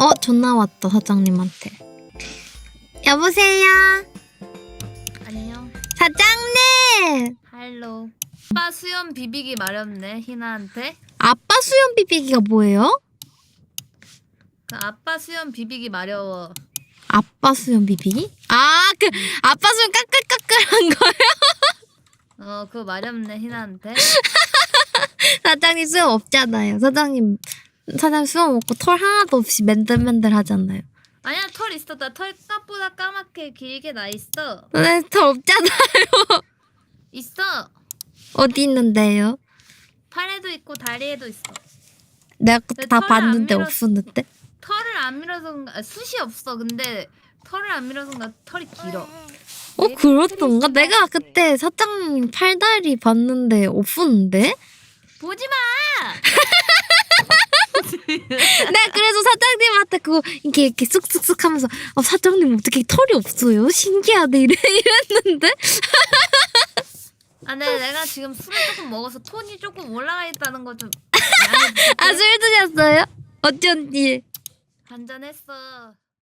어 전화 왔다 사장님한테. 여보세요. 안녕. 사장님. 할로. 아빠 수염 비비기 마렵네 희나한테. 아빠 수염 비비기가 뭐예요? 그 아빠 수염 비비기 마려워. 아빠 수염 비비기? 아 그 아빠 수염 까끌까끌한 거요? 어 그거 마렵네 희나한테. 사장님 수염 없잖아요. 사장님 사장님 수염 없고 털 하나도 없이 맨들맨들 하잖아요. 아니야 털 있어. 나 털 값보다 까맣게 길게 나 있어. 네, 털 없잖아요. 있어. 어디 있는데요? 팔에도 있고 다리에도 있어. 내가 그때 내다 털을 안 봤는데 밀었- 없었는데. 털을 안 밀어서 그런가- 아, 숱이 없어. 근데 털을 안 밀어서 나 털이 길어. 어 그렇던가? 내가 그때 사장님 팔다리 봤는데 없었는데? 보지 마. 내가 그래서 사장님한테 그거 이렇게 이렇게 쓱쓱쓱 하면서 아, 사장님 어떻게 털이 없어요? 신기하네 이래 이랬는데 아, 네, 내가 지금 술을 조금 먹어서 톤이 조금 올라가 있다는 거 좀 아 술 드셨어요? 어쩐지 한잔 했어.